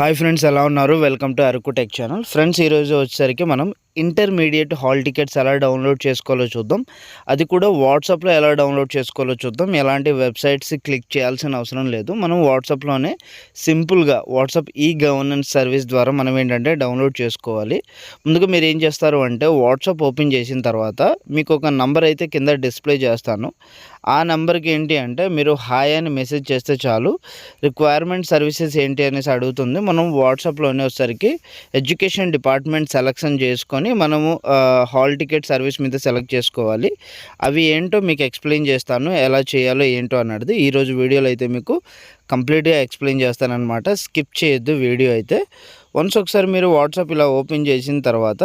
Hi friends ఎలా ఉన్నారు? Welcome to Araku tech channel friends ఈరోజు వచ్చేసరికి మనం ఇంటర్మీడియట్ హాల్ టికెట్స్ ఎలా డౌన్లోడ్ చేసుకోవాలో చూద్దాం. అది కూడా వాట్సాప్లో ఎలా డౌన్లోడ్ చేసుకోవాలో చూద్దాం. ఎలాంటి వెబ్సైట్స్ క్లిక్ చేయాల్సిన అవసరం లేదు. మనం వాట్సాప్లోనే సింపుల్గా వాట్సాప్ ఈ గవర్నెన్స్ సర్వీస్ ద్వారా మనం ఏంటంటే డౌన్లోడ్ చేసుకోవాలి. ముందుగా మీరు ఏం చేస్తారు అంటే వాట్సాప్ ఓపెన్ చేసిన తర్వాత మీకు ఒక నంబర్ అయితే కింద డిస్ప్లే చేస్తాను. ఆ నెంబర్కి ఏంటి అంటే మీరు హాయ్ అని మెసేజ్ చేస్తే చాలు. రిక్వైర్మెంట్ సర్వీసెస్ ఏంటి అనేసి అడుగుతుంది. మనం వాట్సాప్లోనే వచ్చేసరికి ఎడ్యుకేషన్ డిపార్ట్మెంట్ సెలక్షన్ చేసుకొని మనము హాల్ టికెట్ సర్వీస్ మీద సెలెక్ట్ చేసుకోవాలి. అవి ఏంటో మీకు ఎక్స్ప్లెయిన్ చేస్తాను ఎలా చేయాలో ఏంటో అన్నది. ఈరోజు వీడియోలో అయితే మీకు కంప్లీట్గా ఎక్స్ప్లెయిన్ చేస్తానమాట స్కిప్ చేయొద్దు వీడియో అయితే. వన్స్ ఒకసారి మీరు వాట్సాప్ ఇలా ఓపెన్ చేసిన తర్వాత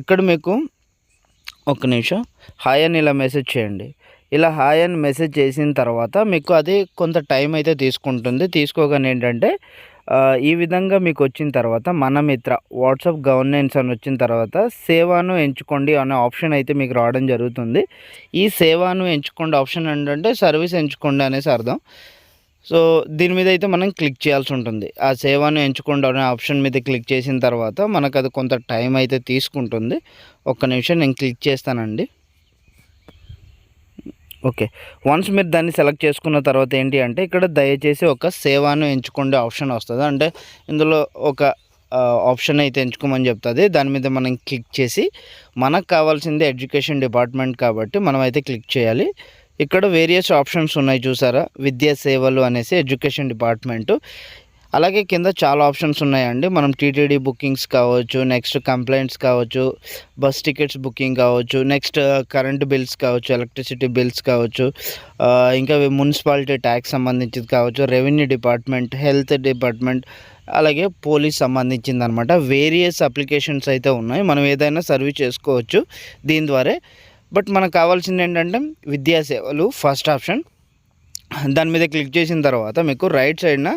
ఇక్కడ మీకు ఒక నిమిషం హాయ్ అని ఇలా మెసేజ్ చేయండి. ఇలా హాయ్ అని మెసేజ్ చేసిన తర్వాత మీకు అది కొంత టైం అయితే తీసుకుంటుంది. తీసుకోగానే ఏంటంటే ఈ విధంగా మీకు వచ్చిన తర్వాత మన మిత్ర వాట్సాప్ గవర్నెన్స్ అని వచ్చిన తర్వాత సేవాను ఎంచుకోండి అనే ఆప్షన్ అయితే మీకు రావడం జరుగుతుంది. ఈ సేవాను ఎంచుకోండి ఆప్షన్ ఏంటంటే సర్వీస్ ఎంచుకోండి అనేసి అర్థం. సో దీని మీద అయితే మనం క్లిక్ చేయాల్సి ఉంటుంది. ఆ సేవను ఎంచుకోండి అనే ఆప్షన్ మీద క్లిక్ చేసిన తర్వాత మనకు అది కొంత టైం అయితే తీసుకుంటుంది. ఒక్క నిమిషం నేను క్లిక్ చేస్తానండి. ఓకే. వన్స్ మీరు దాన్ని సెలెక్ట్ చేసుకున్న తర్వాత ఏంటి అంటే ఇక్కడ దయచేసి ఒక సేవాను ఎంచుకునే ఆప్షన్ వస్తుంది. అంటే ఇందులో ఒక ఆప్షన్ అయితే ఎంచుకోమని చెప్తుంది. దాని మీద మనం క్లిక్ చేసి మనకు కావాల్సింది ఎడ్యుకేషన్ డిపార్ట్మెంట్ కాబట్టి మనం అయితే క్లిక్ చేయాలి. ఇక్కడ వేరియస్ ఆప్షన్స్ ఉన్నాయి చూసారా? విద్యా సేవలు అనేసి ఎడ్యుకేషన్ డిపార్ట్మెంటు. అలాగే కింద చాలా ఆప్షన్స్ ఉన్నాయండి. మనం టీటీడీ బుకింగ్స్ కావచ్చు నెక్స్ట్ కంప్లైంట్స్ కావచ్చు బస్ టికెట్స్ బుకింగ్ కావచ్చు నెక్స్ట్ కరెంట్ బిల్స్ కావచ్చు ఎలక్ట్రిసిటీ బిల్స్ కావచ్చు ఇంకా మున్సిపాలిటీ ట్యాక్స్ సంబంధించింది కావచ్చు రెవెన్యూ డిపార్ట్మెంట్ హెల్త్ డిపార్ట్మెంట్ అలాగే పోలీస్ సంబంధించింది అనమాట వేరియస్ అప్లికేషన్స్ అయితే ఉన్నాయి. మనం ఏదైనా సర్వీస్ చేసుకోవచ్చు దీని ద్వారా. బట్ మనకు కావాల్సింది ఏంటంటే విద్యా సేవలు ఫస్ట్ ఆప్షన్. దాని మీద క్లిక్ చేసిన తర్వాత మీకు రైట్ సైడ్న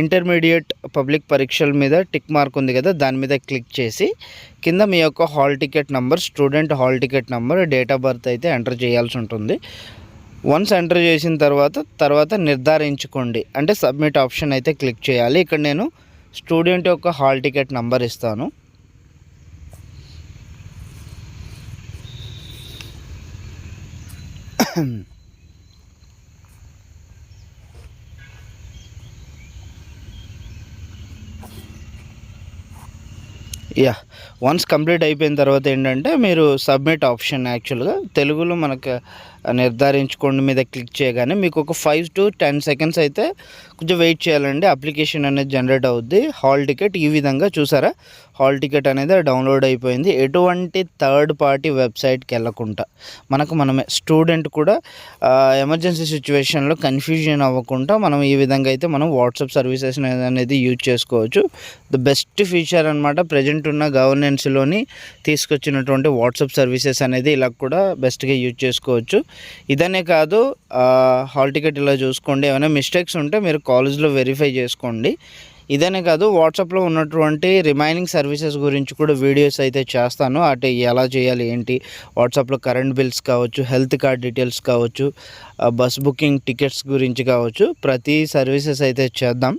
ఇంటర్మీడియట్ పబ్లిక్ పరీక్షల మీద టిక్ మార్క్ ఉంది కదా దాని మీద క్లిక్ చేసి కింద మీ యొక్క hall ticket number student hall ticket number date of birth అయితే ఎంటర్ చేయాల్సి ఉంటుంది. వన్స్ ఎంటర్ చేసిన తర్వాత తర్వాత నిర్ధారించుకోండి. అంటే సబ్మిట్ ఆప్షన్ అయితే క్లిక్ చేయాలి. ఇక్కడ నేను స్టూడెంట్ యొక్క హాల్ టికెట్ నెంబర్ ఇస్తాను. యా వన్స్ కంప్లీట్ అయిపోయిన తర్వాత ఏంటంటే మీరు సబ్మిట్ ఆప్షన్ యాక్చువల్గా తెలుగులో మనకు నిర్ధారించుకోండి మీద క్లిక్ చేయగానే మీకు ఒక ఫైవ్ టు టెన్ సెకండ్స్ అయితే కొంచెం వెయిట్ చేయాలండి. అప్లికేషన్ అనేది జనరేట్ అవుద్ది. హాల్ టికెట్ ఈ విధంగా చూసారా? హాల్ టికెట్ అనేది డౌన్లోడ్ అయిపోయింది. ఎటువంటి థర్డ్ పార్టీ వెబ్సైట్కి వెళ్ళకుండా మనకు మనమే స్టూడెంట్ కూడా ఎమర్జెన్సీ సిచ్యువేషన్లో కన్ఫ్యూజన్ అవ్వకుండా మనం ఈ విధంగా అయితే మనం వాట్సాప్ సర్వీసెస్ అనేది యూజ్ చేసుకోవచ్చు. ద బెస్ట్ ఫీచర్ అనమాట ప్రజెంట్ ఉన్న గవర్నెన్స్లోని తీసుకొచ్చినటువంటి వాట్సాప్ సర్వీసెస్ అనేది ఇలా కూడా బెస్ట్గా యూజ్ చేసుకోవచ్చు. ఇదనే కాదు హాల్ టికెట్ ఇలా చూసుకోండి. ఏమైనా మిస్టేక్స్ ఉంటే మీరు కాలేజ్లో వెరిఫై చేసుకోండి. ఇదనే కాదు వాట్సాప్లో ఉన్నటువంటి రిమైనింగ్ సర్వీసెస్ గురించి కూడా వీడియోస్ అయితే చేస్తాను. అటు ఎలా చేయాలి ఏంటి? వాట్సాప్లో కరెంట్ బిల్స్ కావచ్చు హెల్త్ కార్డ్ డీటెయిల్స్ కావచ్చు బస్ బుకింగ్ టికెట్స్ గురించి కావచ్చు ప్రతి సర్వీసెస్ అయితే చేద్దాం.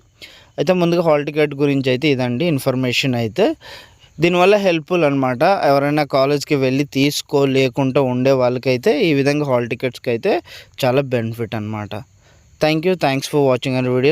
అయితే ముందుగా హాల్ టికెట్ గురించి అయితే ఇదండి ఇన్ఫర్మేషన్ అయితే. దీనివల్ల హెల్ప్ఫుల్ అనమాట ఎవరైనా కాలేజ్కి వెళ్ళి తీసుకోలేకుండా ఉండే వాళ్ళకైతే ఈ విధంగా హాల్ టికెట్స్కి అయితే చాలా బెనిఫిట్ అనమాట thank you thanks for watching our videos.